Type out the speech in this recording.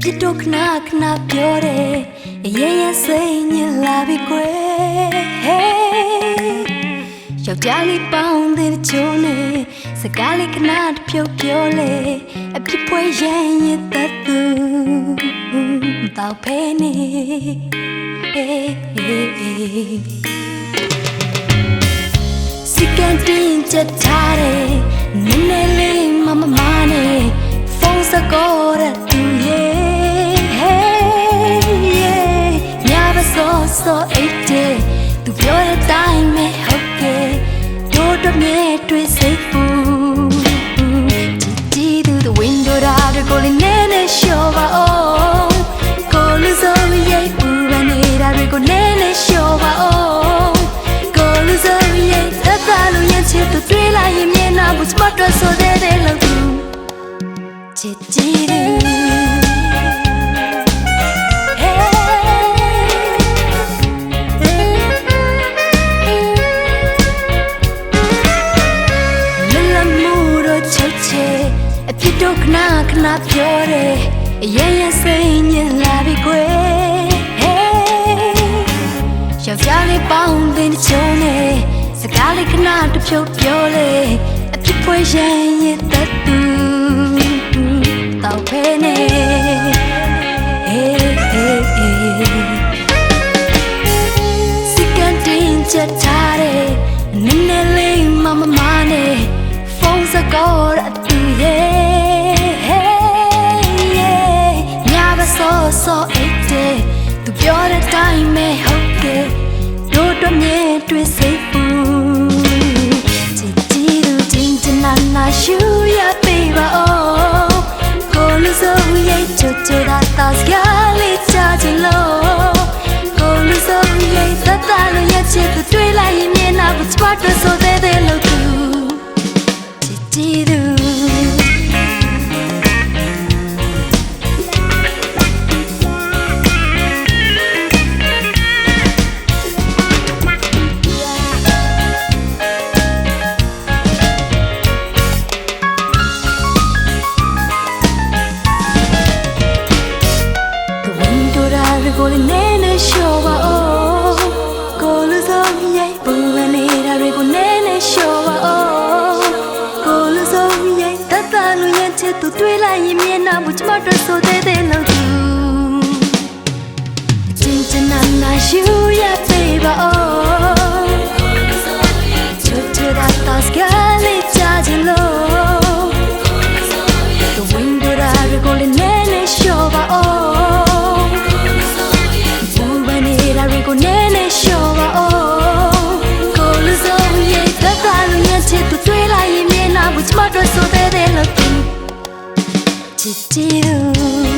ပြစ်တော့ခဏခဏပြောတယ်အရင်ရစိတ်ညစ်လာပြီကွယ်ယောက်ျားလေးပေါင်းတဲ့ချိုးနေစကားလေးခဏတစ်ဖြုတ်ပြောလေအပြစ်ပွဲရင်ရတဲ့သူမတော့ဖဲနေစီကန်တင်ချက်ထားတယ်နည်းနည်းလေး စောစောအိတ်တဲ့သူပြောတဲ့အတိုင်းပဲဟုတ်ကဲ့တို့တော့မြဲတွေ့စိတ်ပူကြည့်ကြည့်သူ the window ဒါကိုလည်းနည်းနည်းရှော့ပါအောင်ကိုလူစိုးရိပ်ပူရနေတာတွေကိုနည်းနည်းရှော့ပါအောင်ကိုလူစိုးရိပ်သက်သာလို့ရင်ချစ်သူတွေ့လိုက်ရင်မျက်နှာဘူးစမတ်တော့ဆိုတဲ့ ချုပ်ချေအပြစ်တော့ခဏခဏပြောတယ်အရင်ရစိတ်ညစ်လာပြီကွယ်ယောက်ျားလေးပေါင်းတဲ့ချုံနေစကားလေးခဏတစ်ဖြုတ်ပြောလေအပြစ်ပွဲရင်ရတဲ့သူတော့ဖဲနေ ဖုန်းစကောအတူရဲ့ညဘစောစောအိတ်တဲ့သူပြောတဲ့တိုင်းပဲဟုတ်ကဲ့ window ဒါကိုလည်းနည်းနည်းရှော့ပါဦးကိုလူစိုးရိပ်ပူရနေတာတွေကိုနည်းနည်းရှော့ပါဦးကိုလူစိုးရိပ်တတ်တာလို့ရချစ်သူတွေ့လိုက်ရင်မျက်နှာဘူးကျမတို့ဆိုတဲ့ ရင်